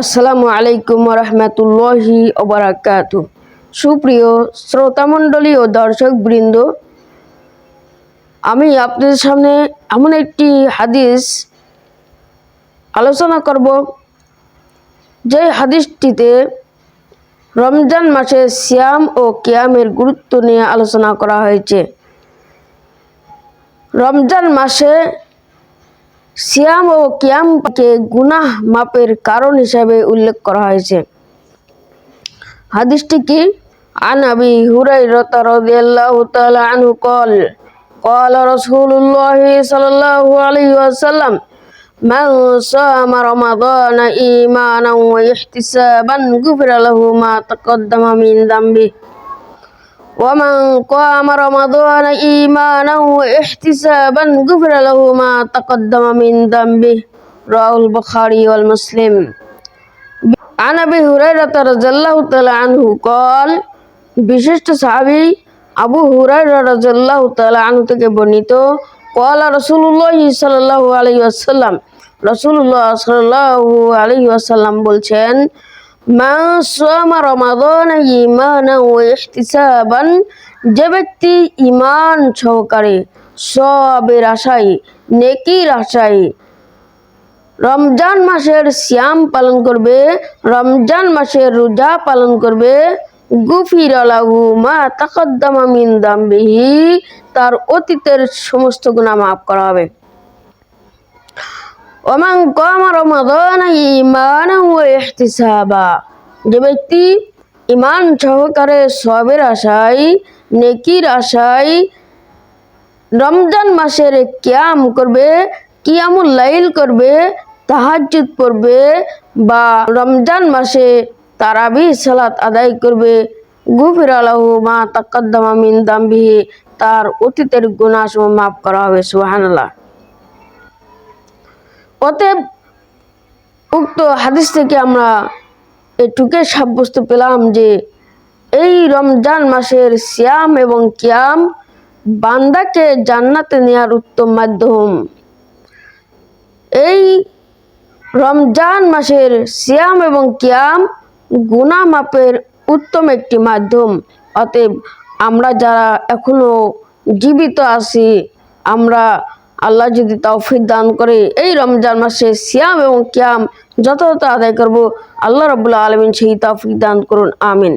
আসসালামু আলাইকুম রহমতুল্লাহি ওবরাকাতু। সুপ্রিয় শ্রোতামণ্ডলী ও দর্শক বৃন্দ আমি আপনাদের সামনে এমন একটি হাদিস আলোচনা করব। যে হাদিসটিতে রমজান মাসে সিয়াম ও কিয়ামের গুরুত্ব নিয়ে আলোচনা করা হয়েছে। রমজান মাসে সিয়াম ও কিয়ামকে গুনাহ মাপের কারণ হিসাবে উল্লেখ করা হয়েছে হাদিসটি কি عن أبي هريرة رضي الله تعالى عنه قال قال رسول الله صلى الله عليه وسلم من صام رمضان إيمانا واحتسابا غفر له ما تقدم من ذنبه ومن قام رمضان إيمانا واحتسابا غفر له ما تقدم من ذنبه رواه البخاري والمسلم عن أبي هريرة رضي الله تعالى عنه قال বিশিষ্ট সাহাবী আবু হুরায়রা রাদিয়াল্লাহু তাআলা আনহু থেকে বর্ণিত قال رسول الله صلى الله عليه وسلم রাসূলুল্লাহ সাল্লাল্লাহু আলাইহি ওয়াসাল্লাম বলছেন সামা রমাদান ঈমানান ওয়া ইহতিসাবান। যে ব্যক্তি ঈমান সহকারে সবের আশায়, নেকির আশায় রমজান মাসের সিয়াম পালন করবে, রমজান মাসের রোজা পালন করবে, গুফির আলাহু মা তাকদ্দামা মিন দামবিহি, তার অতীতের সমস্ত গুনাহ মাফ করা হবে। ওমান কামা রমাদান ঈমানান ওয়া ইহতিসাবা। যে ব্যক্তি ঈমান সহকারে সবের আশায়, নেকির আশায় রমজান মাসের কিয়াম করবে, কিয়ামুল লাইল করবে, তাহাজ্জুদ পড়বে বা রমজান মাসে তারাবি সালাত আদায় করবে, গুফির আলাহু মা তাকাদ্দামা মিন দামবিহি, তার অতীতের গুনাহ সমূহ মাফ করা হবে, সুবহানাল্লাহ। অতএব উক্ত হাদিস থেকে আমরা এটুকে সাব্যস্ত পেলাম যে এই রমজান মাসের সিয়াম এবং কিয়াম বান্দাকে জান্নাতে নেয়ার উত্তম মাধ্যম। এই রমজান মাসের সিয়াম এবং কিয়াম গুনাহ মাপের উত্তম একটি মাধ্যম। অতএব আমরা যারা এখনও জীবিত আছি, আমরা আল্লাহ যদি তৌফিক দান করে, এই রমজান মাসে সিয়াম এবং কিয়াম যথাযথ আদায় করব। আল্লাহ রবুল্লা আলমিন সেই তৌফিক দান করুন, আমিন।